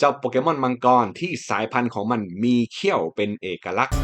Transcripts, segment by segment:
เจ้าโปเกมอนมังกรที่สายพันธุ์ของมันมีเขี้ยวเป็นเอกลักษณ์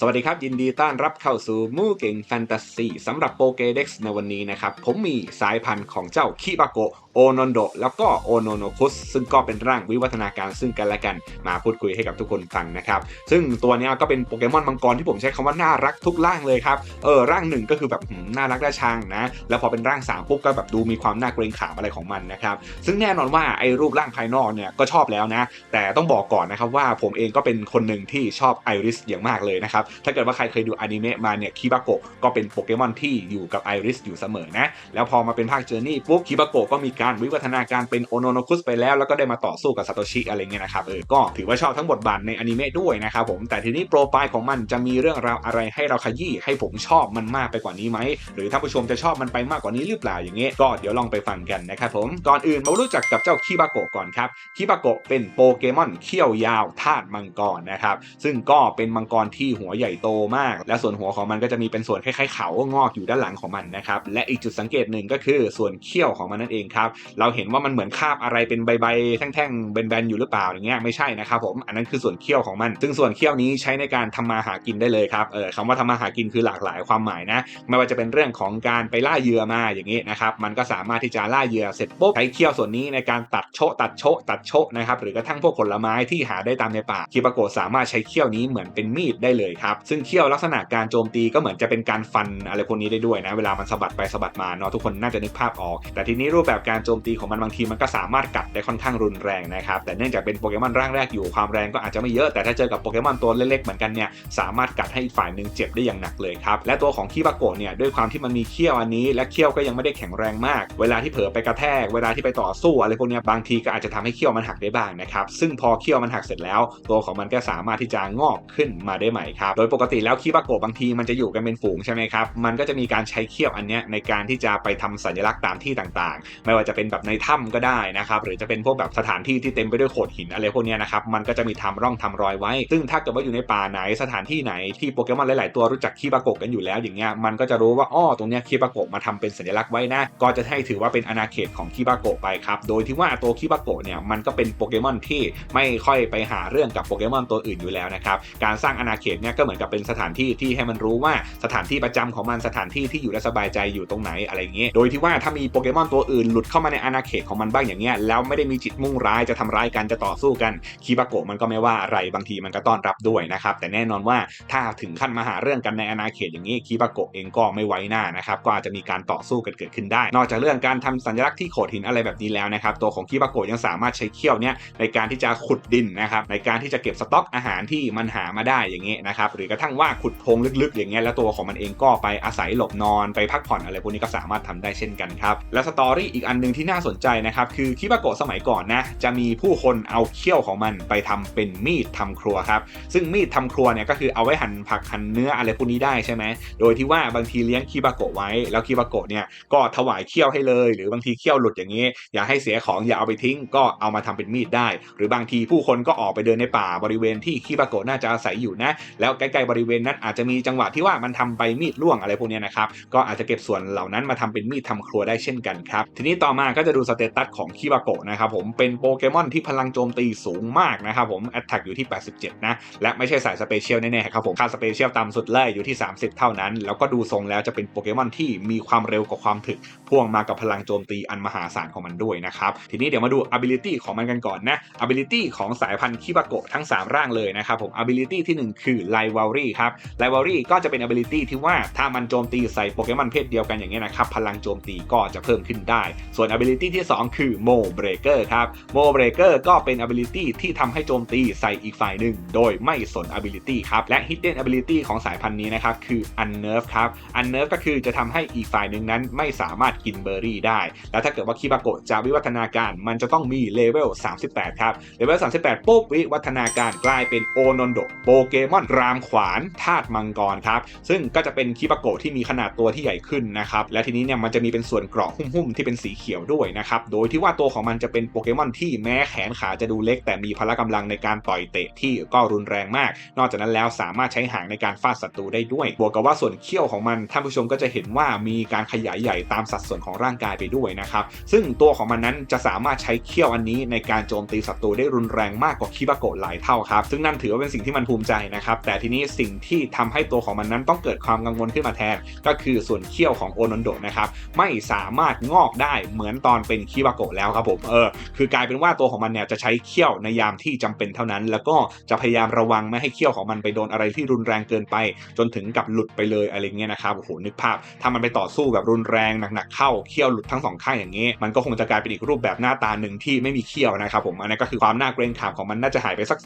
สวัสดีครับ ยินดีต้อนรับเข้าสู่มู่เก่งแฟนตาซีสำหรับโปเกเด็กซ์ในวันนี้นะครับ ผมมีสายพันธุ์ของเจ้าคิบาโกะ โอนอนโดแล้วก็โอโนโนคุสซึ่งก็เป็นร่างวิวัฒนาการซึ่งกันและกันมาพูดคุยให้กับทุกคนฟังนะครับ ซึ่งตัวนี้ก็เป็นโปเกมอนมังกรที่ผมใช้คำว่าน่ารักทุกร่างเลยครับเออร่างหนึ่งก็คือแบบน่ารักน่าชังนะ แล้วพอเป็นร่างสามปุ๊บก็แบบดูมีความน่าเกรงขามอะไรของมันนะครับซึ่งแน่นอนว่าไอ้รูปร่างภายนอกเนี่ยก็ชอบแล้วนะ แต่ต้องบอกก่อนนะครับว่าผมเองก็เป็นคนหนึ่งที่ชอบไอริสอย่างมากเลยนะครับถ้าเกิดว่าใครเคยดูอนิเมะมาเนี่ยคิบาโกะก็เป็นโปเกมอนที่อยู่กับไอริสอยู่เสมอนะแล้วพอมาเป็นภาคเจอร์นี่ปุ๊บคิบาโกะก็มีการวิวัฒนาการเป็นโอโนโนคุสไปแล้วแล้วก็ได้มาต่อสู้กับซาโตชิอะไรเงี้ยนะครับเออก็ถือว่าชอบทั้งบทบาทในอนิเมะด้วยนะครับผมแต่ทีนี้โปรไฟล์ของมันจะมีเรื่องราวอะไรให้เราขยี้ให้ผมชอบมันมากไปกว่านี้ไหมหรือท่านผู้ชมจะชอบมันไปมากกว่านี้หรือเปล่าอย่างเงี้ยก็เดี๋ยวลองไปฟังกันนะครับผมก่อนอื่นมารู้จักกับเจ้าคิบาโกะก่อนครับคิบาโกะเป็นโปเกมอนเขี้ยวยาวธาตุมังกรนะครับซึ่งก็เป็นมังกรที่หัวใหญ่โตมาก และส่วนหัวของมันก็จะมีเป็นส่วนคล้ายๆเขางอกอยู่ด้านหลังของมันนะครับและอีกจุดสังเกตหนึ่งก็คือส่วนเขี้ยวของมันนั่นเองครับเราเห็นว่ามันเหมือนคาบอะไรเป็นใบๆแท่งๆแบนๆอยู่หรือเปล่าอย่างเงี้ยไม่ใช่นะครับผมอันนั้นคือส่วนเขี้ยวของมัน ซึ่งส่วนเขี้ยวนี้ใช้ในการทำมาหากินได้เลยครับเออคำว่าทำมาหากินคือหลากหลายความหมายนะไม่ว่าจะเป็นเรื่องของการไปล่าเหยื่อมาอย่างนี้นะครับมันก็สามารถที่จะล่าเหยื่อเสร็จปุ๊บใช้เขี้ยวส่วนนี้ในการตัดโชะตัดโชะตัดโชะนะครับหรือกระทั่งพวกผลไม้ที่หาได้ตามในป่าคิปาโกสามารถใช้เขี้ยวนี้เหมือนเป็นมีดได้เลยครับซึ่งเขี้ยวลักษณะการโจมตีก็เหมือนจะเป็นการฟันอะไรพวกนี้ได้ด้วยนะเวลามันสะบัดไปสะบัดมาเนาะทุกคนน่าจะนึกภาพออก แต่ทีนี้รูปแบบการโจมตีของมันบางทีมันก็สามารถกัดได้ค่อนข้างรุนแรงนะครับ แต่เนื่องจากเป็นโปเกมอนร่างแรกอยู่ความแรงก็อาจจะไม่เยอะ แต่ถ้าเจอกับโปเกมอนตัวเล็กๆเหมือนกันเนี่ยสามารถกัดให้อีกฝ่ายหนึ่งเจ็บได้อย่างหนักเลยครับ และตัวของคิบาโกะเนี่ยด้วยความที่มันมีเขี้ยวอันนี้ และเขี้ยวก็ยังไม่ได้แข็งแรงมาก เวลาที่เผลอไปกระแทก เวลาที่ไปต่อสู้อะไรพวกนี้บางทีก็อาจจะทำให้เขี้ยวมันหักได้บ้างนะครับ ซึ่งพอเขี้ยวมันหักเสร็จแล้ว ตัวของมันก็สามารถที่จะงอกขึ้นมาได้ใหม่ครับ โดยปกติแล้วคิบาโกะบางทีมันจะอยู่กันเป็นฝูงใช่ไหมครับ มันก็จะมีการใช้เขี้ยวอันนี้ในการที่จะไปทำสัญลักษณ์ตามที่ต่างๆ ไม่ว่าจะเป็นแบบในถ้ำก็ได้นะครับหรือจะเป็นพวกแบบสถานที่ที่เต็มไปด้วยโขดหินอะไรพวกนี้นะครับมันก็จะมีทำร่องทำรอยไว้ ซึ่งถ้าเกิดว่าอยู่ในป่าไหนสถานที่ไหนที่โปเกมอนหลาย ๆ ตัวรู้จักคิบาโกกันอยู่แล้วอย่างเงี้ยมันก็จะรู้ว่าอ้อตรงเนี้ยคิบาโกมาทำเป็นสัญลักษณ์ไว้นะก็จะให้ถือว่าเป็นอาณาเขตของคิบาโกไปครับโดยที่ว่าตัวคิบาโกเนี่ยมันก็เป็นโปเกมอนที่ไม่ค่อยไปหาเรื่องกับโปเกมอนตัวอื่นอยู่แล้วนะครับการสร้างอาณาเขตเนี่ยก็เหมือนกับเป็นสถานที่ที่ให้มันรู้ว่าสถานที่ประจำของมันสถานที่ที่อยู่และสบายใจอยู่ตรงไหนอะไรเงี้ยโดยที่ว่าถ้ามีโปเกมอนตัวอื่นหลุดเข้ามาในอาณาเขตของมันบ้างอย่างเงี้ยแล้วไม่ได้มีจิตมุ่งร้ายจะทำร้ายกันจะต่อสู้กันคิบาโกะมันก็ไม่ว่าอะไรบางทีมันก็ต้อนรับด้วยนะครับแต่แน่นอนว่าถ้าถึงขั้นมาหาเรื่องกันในอาณาเขตอย่างนี้คิบาโกะเองก็ไม่ไว้หน้านะครับก็อาจจะมีการต่อสู้กันเกิดขึ้นได้ นอกจากเรื่องการทำสัญลักษณ์ที่โขดหินอะไรแบบนี้แล้วนะครับตัวของคิบาโกะยังสามารถใช้เขี้ยวเนี้ยในการที่จะขุดดินนะครับในการที่จะเก็บสต็อกอาหารที่มันหามาได้อย่างเงี้ยนะครับหรือกระทั่งว่าขุดโพงลึกๆ อย่างเงี้ยแล้วตัวของมันเองก็ไปอาศัยหลบนอนไปพักผ่อนอะไรพวกนี้ก็สามารถทำได้เช่นกันครับและสตอรี่อีกอันนึงที่น่าสนใจนะครับ คือคิบาโกะสมัยก่อนนะจะมีผู้คนเอาเขี้ยวของมันไปทำเป็นมีดทำครัวครับ ซึ่งมีดทำครัวเนี่ยก็คือเอาไว้หั่นผักหั่นเนื้ออะไรพวกนี้ได้ใช่ไหมโดยที่ว่าบางทีเลี้ยงคิบาโกะไว้ แล้วคิบาโกะเนี่ยก็ถวายเขี้ยวให้เลย หรือบางทีเขี้ยวหลุดอย่างนี้ อย่าให้เสียของอย่าเอาไปทิ้ง ก็เอามาทำเป็นมีดได้ หรือบางทีผู้คนก็ออกไปเดินในป่าบริเวณที่คิบาโกะน่าจะอาศัยอยู่นะแล้วใกล้ๆบริเวณนั้นอาจจะมีจังหวะที่ว่ามันทำไปมีดล่วงอะไรพวกนี้นะครับก็อาจจะเก็บส่วนเหล่านั้นมาทำเป็นมีดทำครัวได้เช่นกันครับทีนี้ต่อมาก็จะดูสเตตัสของคิบาโกะนะครับผมเป็นโปเกมอนที่พลังโจมตีสูงมากนะครับผมแอตแทกอยู่ที่ 87 นะ และไม่ใช่สายสเปเชียลแน่ๆครับผมค่าสเปเชียลต่ำสุดเลยอยู่ที่ 30 เท่านั้น แล้วก็ดูทรงแล้วจะเป็นโปเกมอนที่มีความเร็วกับความถึกพ่วงมากับพลังโจมตีอันมหาศาลของมันด้วยนะครับ ทีนี้เดี๋ยวมาดู ability ของมันกันก่อนนะ ability ของสายพันธุ์คิบาโกะทั้ง 3 ร่างเลยนะครับผม ability ที่ 1 คือ rivalry ครับ rivalry ก็จะเป็น ability ที่ว่าถ้ามันโจมตีใส่โปเกมอนเพศเดียวกันอย่างเงี้ยนะครับพลังโจมตีก็จะเพิ่มขึ้นได้ ส่วน ability ที่ 2 คือ mo breaker ครับ mo breaker ก็เป็น ability ที่ทำให้โจมตีใส่อีกฝ่ายหนึ่ง โดยไม่สน ability ครับ และ hidden ability ของสายพันธุ์นี้นะครับ คือ unnerve ครับ unnerve ก็คือจะทำให้อีกฝ่ายหนึ่งนั้นไม่สามารถกินเบอร์รี่ได้ แล้วถ้าเกิดว่าคิบาโกะจะวิวัฒนาการมันจะต้องมีเลเวล 38 ครับ เลเวล 38 ปุ๊บวิวัฒนาการกลายเป็นโอนนโดโปเกมอนรามขวานธาตุมังกรครับ ซึ่งก็จะเป็นคิบาโกะที่มีขนาดตัวที่ใหญ่ขึ้นนะครับ และทีนี้เนี่ยมันจะมีเป็นส่วนเกราะหุ้มๆที่เป็นสีเขียวยวด้วยนะครับ โดยที่ว่าตัวของมันจะเป็นโปเกมอนที่แม้แขนขาจะดูเล็ก แต่มีพละกำลังในการต่อยเตะที่ก็รุนแรงมาก นอกจากนั้นแล้วสามารถใช้หางในการฟาดศัตรูได้ด้วย บวกกับว่าส่วนเขี้ยวของมันท่านผู้ชมก็จะเห็นว่ามีการขยายใหญ่ตามสัดส่วนของร่างกายไปด้วยนะครับ ซึ่งตัวของมันนั้นจะสามารถใช้เขี้ยวอันนี้ในการโจมตีศัตรูได้รุนแรงมากกว่าคิบาโกะหลายเท่าครับ ซึ่งนั่นถือว่าเป็นสิ่งที่มันภูมิใจนะครับ แต่ทีนี้สิ่งที่ทำให้ตัวของมันนั้นต้องเกิดความกังวลขึ้นมาแทน ก็คือส่วนเขี้ยวของโอนอนโดนะครับ ไม่สามารถงอกได้เหมือนตอนเป็นคิบาโกะแล้วครับผมเออคือกลายเป็นว่าตัวของมันเนี่ยจะใช้เขี้ยวในยามที่จำเป็นเท่านั้น แล้วก็จะพยายามระวังไม่ให้เขี้ยวของมันไปโดนอะไรที่รุนแรงเกินไป จนถึงกับหลุดไปเลยอะไรเงี้ยนะครับโอ้โหนึกภาพถ้ามันไปต่อสู้แบบรุนแรงหนักๆเข้าเขี้ยวหลุดทั้งสองข้างอย่างนี้มันก็คงจะกลายเป็นอีกรูปแบบหน้าตาหนึ่งที่ไม่มีเขี้ยวนะครับผมอันนี้ก็คือความน่าเกรงขามของมันน่าจะหายไปสัก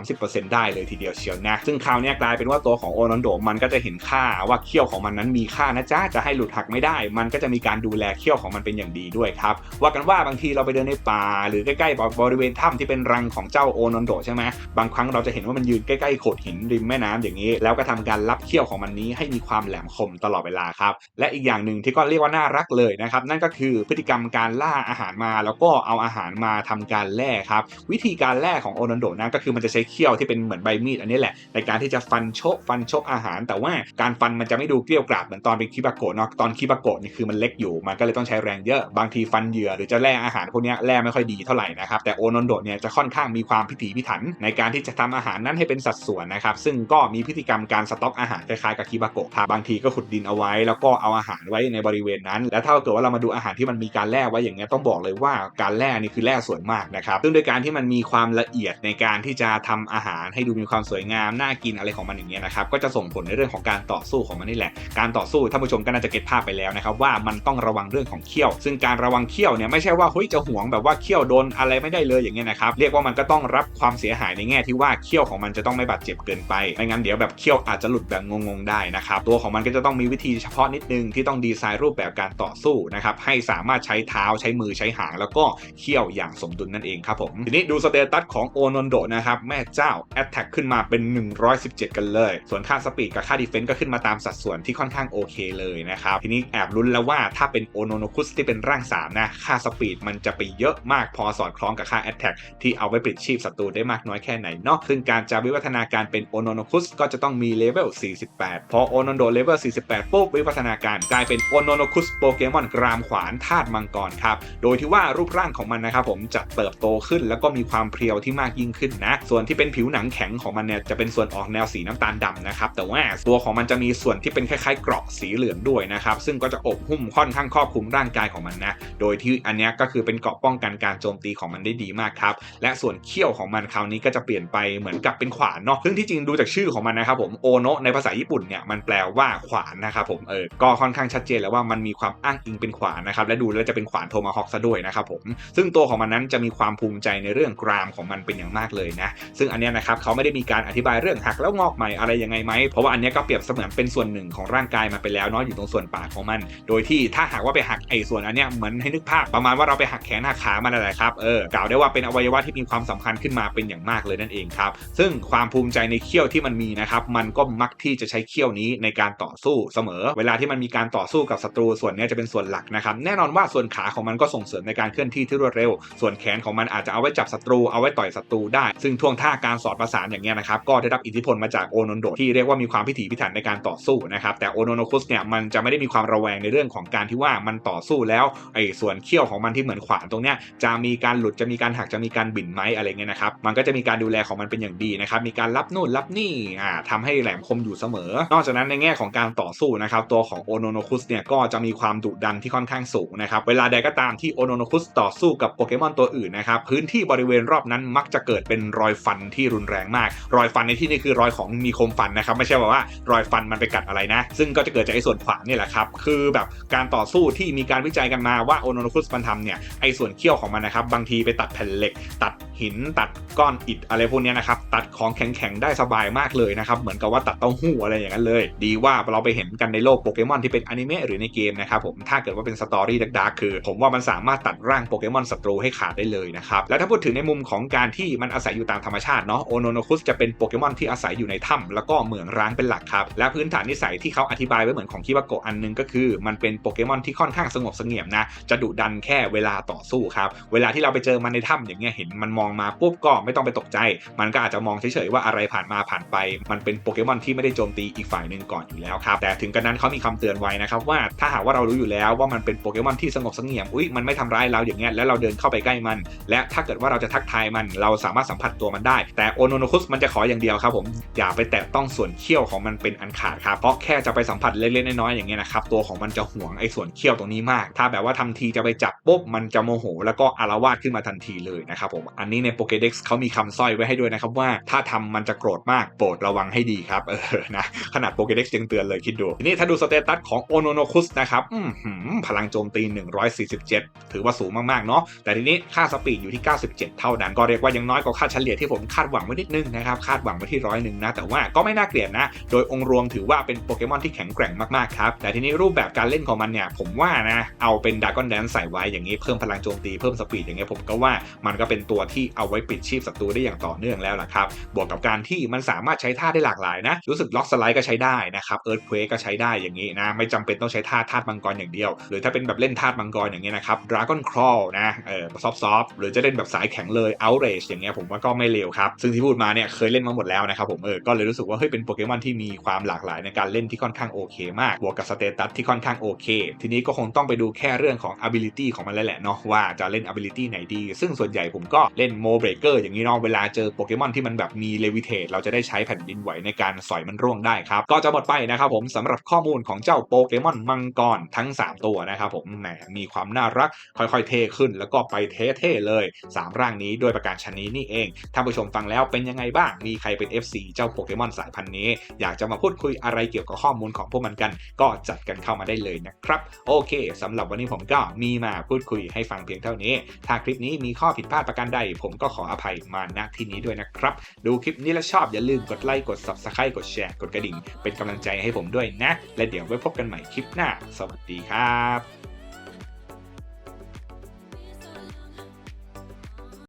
20-30%ได้เลยทีเดียวเชียวนะซึ่งคราวนี้กลายเป็นว่าตัวของโอนันโดมันก็จะเห็นค่าว่าเขี้ยวของมันนั้นมีค่านะจ๊ะจะให้หลุดหักไม่ได้ มันก็จะมีการดูแลเขี้ยวของมันเป็นอย่างดีด้วยครับว่ากันว่าบางทีเราไปเดินในป่า หรือใกล้ๆบริเวณถ้ำที่เป็นรังของเจ้าโอนอนโดใช่ไหมบางครั้งเราจะเห็นว่ามันยืนใกล้ๆโขดหินริมแม่น้ำอย่างนี้ แล้วก็ทำการรับเขี้ยวของมันนี้ให้มีความแหลมคมตลอดเวลาครับและอีกอย่างหนึ่งที่ก็เรียกว่าน่ารักเลยนะครับนั่นก็คือพฤติกรรมการล่าอาหารมา แล้วก็เอาอาหารมาทำการแล่ครับวิธีการแล่ของโอนอนโดนะก็คือมันจะใช้เขี้ยวที่เป็นเหมือนใบมีดอันนี้แหละในการที่จะฟันโชกฟันโชกอาหาร แต่ว่าการฟันมันจะไม่ดูเกลี้ยวกราดเหมือนตอนเป็นคิบาโกะเนาะตอนคิบาโกะนี่คือมันเล็กอยู่มันก็เลยต้องใช้แรงเยอะบางทีฟันเหยื่อหรือจะแล่อาหารพวกนี้แล่ไม่ค่อยดีเท่าไหร่นะครับแต่โอนอนโดเนี่ยจะค่อนข้างมีความพิถีพิถัน ในการที่จะทำอาหารนั้นให้เป็นสัดส่วนนะครับซึ่งก็มีพฤติกรรมการสต็อกอาหารคล้ายๆกับคิบาโกะครับบางทีก็ขุดดินเอาไว้ แล้วก็เอาอาหารไว้ในบริเวณนั้น แล้วถ้าเกิดว่าเรามาดูอาหารที่มันมีการแล่ไว้อย่างเงี้ยต้องบอกเลยว่าการแล่นี่คือแล่สวยมากนะครับซึ่งโดยการที่มันมีความละเอียดในการที่จะทำอาหารให้ดูมีความสวยงามน่ากินอะไรของมันอย่างเงี้ยนะครับก็จะส่งผลในเรื่องของการต่อสู้ของมันนี่แหละ การต่อสู้ท่านผู้ชมก็น่าจะเก็ตภาพไปแล้วนะครับว่ามันต้องระวังเรื่องของเขี้ยว ซึ่งการระวังเขี้ยวเนี่ยไม่ใช่ว่าเฮ้ยจะห่วงแบบว่าเขี้ยวโดนอะไรไม่ได้เลยอย่างเงี้ยนะครับเรียกว่ามันก็ต้องรับความเสียหายในแง่ที่ว่าเขี้ยวของมันจะต้องไม่บาดเจ็บเกินไปไม่งั้นเดี๋ยวแบบเขี้ยวอาจจะหลุดแบบงงๆได้นะครับตัวของมันก็จะต้องมีวิธีเฉพาะนิดนึงที่ต้องดีไซน์รูปแบบการต่อสู้นะครับให้สามารถใช้เท้าใช้มือใช้หาง แล้วก็เขี้ยวอย่างสมดุลนั่นเองครับผมทีนี้ดูสเตตัสของโอนนโดนะครับแม่เจ้าแอตแทกขึ้นมาเป็น 117 กันเลย ส่วนค่าสปีดกับค่าดีเฟนต์ก็ขึ้นมาตามสัดส่วนที่ค่อนข้างโอเคเลยนะครับทีนี้แอบลุ้นแล้วว่าถ้าเป็นโอนโนคุสที่เป็นร่าง3นะค่าสปีดมันจะไปเยอะมากพอสอดคล้องกับค่าแอตแทกที่เอาไว้ปลิดชีพศัตรูได้มากน้อยแค่ไหนเนาะซึ่งการจะวิวัฒนาการเป็นโอโนโนคุสก็จะต้องมีเลเวล 48 พอโอโนโดเลเวล 48 ปุ๊บวิวัฒนาการกลายเป็นโอโนโนคุสโปเกมอนกรามขวานธาตุมังกรครับโดยที่ว่ารูปร่างของมันนะครับผมจะเติบโตขึ้นแล้วก็มีความเพรียวที่มากยิ่งขึ้นนะส่วนที่เป็นผิวหนังแข็งของมันเนี่ยจะเป็นส่วนออกแนวสีน้ำตาลดำนะครับแต่ว่าตัวของมันจะมีส่วนที่เป็นคล้ายๆ เกราะสีเหลืองด้วยนะครับซึ่งก็จะอบหุ้มค่อนข้างครอบคลุมร่างกายของมันนะโดยที่อันนี้ก็คือเป็นเกราะป้องกันการโจมตีของมันได้ดีมากครับ และส่วนเขี้ยวของมันคราวนี้ก็จะเปลี่ยนไปเหมือนกับเป็นขวานเนาะซึ่งที่จริงดูจากชื่อของมันนะครับผมโอโนะในภาษาญี่ปุ่นเนี่ยมันแปลว่าขวานนะครับผมเออก็ค่อนข้างชัดเจนแล้วว่ามันมีความอ้างอิงเป็นขวานนะครับและดูแล้วจะเป็นขวานโทมาฮอกซะด้วยนะครับผมซึ่งตัวของมันนั้นจะมีความภูมิใจในเรื่องกรามของมันเป็นอย่างมากเลยนะซึ่งอันนี้นะครับเขาไม่ได้มีการอธิบายเรื่องหักแล้วงอกใหม่อะไรยังไงไหมเพราะว่าอันนี้ก็เปรียบเสมือนเป็นส่วนหนึ่งของร่างกายมาไปแล้วเนาะอยู่ตรงส่วนปากของมัน โดยที่ถ้าหากว่าไปหักไอ้ส่วนอันเนี้ยเหมือนให้นึกภาพประมาณว่าเราไปหักแขนหักขามันอะไรครับเออกล่าวได้ว่าเป็นอวัยวะที่มีความสำคัญขึ้นมาเป็นอย่างมากเลยนั่นเองครับ ซึ่งความภูมิใจในเขี้ยวที่มันมีนะครับมันก็มักที่จะใช้เขี้ยวนี้ในการต่อสู้เสมอ เวลาที่มันมีการต่อสู้กับศัตรูส่วนนี้จะเป็นส่วนหลักนะครับแน่นอนว่าส่วนขาของมันก็ส่งเสริมในการเคลื่อนที่ที่รวดเร็ว ส่วนแขนของมันอาจจะเอาไว้จับศัตรูเอาไว้ต่อยศัตรูได้ ซึ่งท่วงท่าการสอดประสานอย่างเงี้ยนะครับก็ได้รับอิทธิพลมาจากโอนนโดที่เรียกว่ามีความพิถีพิถันในการต่อสู้นะครับแต่โอนโคุสเนี่ยมันจะไม่ได้มีความระแวงในเรื่องของการที่ว่ามันต่อสู้แล้วไอ้ส่วนเขี้ยวของมันที่เหมือนขวานตรงเนี้ยจะมีการหลุดจะมีการหักจะมีการบิ่นไหมอะไรเงี้ยนะครับมันก็จะมีการดูแลของมันเป็นอย่างดีนะครับมีการรับนู่นรับนี่อ่าทำให้แหลมคมอยู่เสมอ นอกจากนั้นในแง่ของการต่อสู้นะครับตัวของโอโนโนคุสเนี่ยก็จะมีความดุดันที่ค่อนข้างสูงนะครับเวลาใดก็ตามที่โอโนโนคุสต่อสู้กับโปเกมอนตัวอื่นนะครับพื้นที่บริเวณรอบนั้นมักจะเกิดเป็นรอยฟันที่รุนแรงมาก รอยฟันในที่นี้คือรอยของมีคมฟันนะครับไม่ใช่แบบว่ารอยฟันมันไปกัดอะไรนะ ซึ่งก็จะเกิดจากไอ้ส่วนขวานนี่แหละครับคือแบบการต่อสู้ที่มีการวิจัยกันมาว่าโอโนโนคุสมันทำเนี่ยไอ้ส่วนเขี้ยวของมันนะครับบางทีไปตัดแผ่นเหล็ก ตัดหินตัดก้อนอิฐอะไรพวกนี้นะครับตัดของแข็งๆได้สบายมากเลยนะครับเหมือนกับว่าตัดเต้าหู้อะไรอย่างนั้นเลย ดีว่าเราไปเห็นกันในโลกโปเกมอนที่เป็นอนิเมะหรือในเกมนะครับผมถ้าเกิดว่าเป็นสตอรี่ดาร์กๆคือ ผมว่ามันสามารถตัดร่างโปเกมอนศัตรูให้ขาดได้เลยนะครับแล้วถ้าพูดถึงในมุมของการที่มันอาศัยอยู่ตามธรรมชาติเนาะโอโนโนคุสจะเป็นโปเกมอนที่อาศัยอยู่ในถ้ำแล้วก็เหมืองร้างเป็นหลักครับและพื้นฐานนิสัยที่เขาอธิบายไว้เหมือนของคิบาโกะอันนึงก็คือ มันเป็นโปเกมอนที่ค่อนข้างสงบเสงี่ยมนะจะดุดันแค่เวลาต่อสู้ครับ เวลาที่เราไปเจอมันในถ้ำอย่างเงี้ยเห็นมันมองมาปุ๊บก็ไม่ต้องไปตกใจ มันก็อาจจะมองเฉยๆว่าอะไรผ่านมาผ่านไป มันเป็นโปเกมอนที่ไม่ได้โจมตีอีกฝ่ายหนึ่งก่อนอยู่แล้วครับ แต่ถึงกระนั้นเขามีคำเตือนไว้นะครับว่าถ้าหากว่าเรารู้อยู่แล้วว่ามันเป็นโปเกมอนที่สงบเสงี่ยม อุ้ยมันไม่ทำร้ายเราอย่างเงี้ย แล้วเราเดินเข้าไปใกล้มัน และถ้าเกิดว่าเราจะทักทายมัน เราสามารถสัมผัสตัวมันได้ แต่โอโนโนคุสมันจะขออย่างเดียวครับผม อย่าไปแตะต้องส่วนเขี้ยวของมันเป็นอันขาดครับ เพราะแค่จะไปสัมผัสเล็กๆน้อยๆอย่างเงี้ยนะครับ ตัวของมันจะหวงไอ้ส่วนเขี้ยวตรงนี้มาก ถ้าแบบว่าทำทีจะไปจับปุ๊บมันจะโมโห แล้วก็อารวาสขึ้นมาทันทีเลยนะครับผมอันนี้ในโปเกเด็กซ์เขามีคำสร้อยไว้ให้ด้วยนะครับว่าถ้าทำมันจะโกรธมากโปรดระวังให้ดีครับเออนะขนาดโปเกเด็กซ์ยังเตือนเลยคิดดูทีนี้ถ้าดูสเตตัสของโอโนโนคุสนะครับพลังโจมตี 147 ถือว่าสูงมากๆเนาะแต่ทีนี้ค่าสปีดอยู่ที่ 97 เท่านั้น ก็เรียกว่ายังน้อยกว่าค่าเฉลี่ยที่ผมคาดหวังไว้นิดนึงนะครับคาดหวังไว้ที่ร้อยหนึ่งนะแต่ว่าก็ไม่น่าเกลียดนะ โดยองค์รวมถือว่าเป็นโปเกมอนที่แข็งแกร่งมากๆครับแต่ทีนี้รูปแบบการเล่นของมันเนี่ยผมว่านะเอาเป็นดากอนแดนใส่ไว้อย่างนี้เพิ่มพลังโจมตีเพิ่มสปีดอย่างเงี้ยผมก็ว่ามันก็เป็นตัวที่เอาไว้ปิดชีพศัตรูได้อย่างต่อเนื่องแล้วล่ะครับบวกกับการที่มันสามารถใช้ท่าได้หลากหลายนะ รู้สึกล็อกสไลด์ก็ใช้ได้นะครับเอิร์ธเควก็ใช้ได้อย่างนี้นะไม่จำเป็นต้องใช้ท่าธาตุมังกรอย่างเดียว หรือถ้าเป็นแบบเล่นธาตุมังกรอย่างเงี้ยนะครับดราก้อนครอลนะเออซอฟซอฟหรือจะเล่นแบบสายแข็งเลย outrage อย่างเงี้ยผมว่าก็ไม่เลวครับซึ่งที่พูดมาเนี่ยเคยเล่นมาหมดแล้วนะครับผมเออก็เลยรู้สึกว่าเฮ้ยเป็นโปเกมอนที่มีความหลากหลายในการเล่นที่ค่อนข้างโอเค มากบวกกับสเตตัสที่ค่อนข้างโอเค ทีนี้ก็คงต้องไปดูแค่เรื่องของ ability ของมันแล้วแหละเนาะว่าจะเล่น ability ไหนดี ซึ่งส่วนใหญ่ผมก็เล่นโมเบรเกอร์อย่างนี้เนาะเวลาเจอโปเกมอนที่มันแบบมีเลวิเทตเราจะได้ใช้แผ่นดินไหวในการสอยมันร่วงได้ครับ ก็จะหมดไปนะครับผมสำหรับข้อมูลของเจ้าโปเกมอนมังกรทั้ง 3 ตัวนะครับผมแหมมีความน่ารักค่อยๆเทขึ้น แล้วก็ไปเท่ๆเลย 3 ร่างนี้ด้วยประการชนนี้นี่เองท่านผู้ชมฟังแล้วเป็นยังไงบ้างมีใครเป็น FC เจ้าโปเกมอนสายพันธุ์นี้ อยากจะมาพูดคุยอะไรเกี่ยวกับข้อมูลของพวกมันกัน ก็จัดกันเข้ามาได้เลยนะครับ โอเคสำหรับวันนี้ผมก็มีมาพูดคุยให้ฟังเพียงเท่านี้ ถ้าคลิปนี้มีข้อผิดพลาดประการใด ผมก็ขออภัยมาณที่นี้ด้วยนะครับ ดูคลิปนี้แล้วชอบอย่าลืมกดไลค์กด subscribe กดแชร์กดกระดิ่ง เป็นกำลังใจให้ผมด้วยนะ และเดี๋ยวไว้พบกันใหม่คลิปหน้า สวัสดีครับ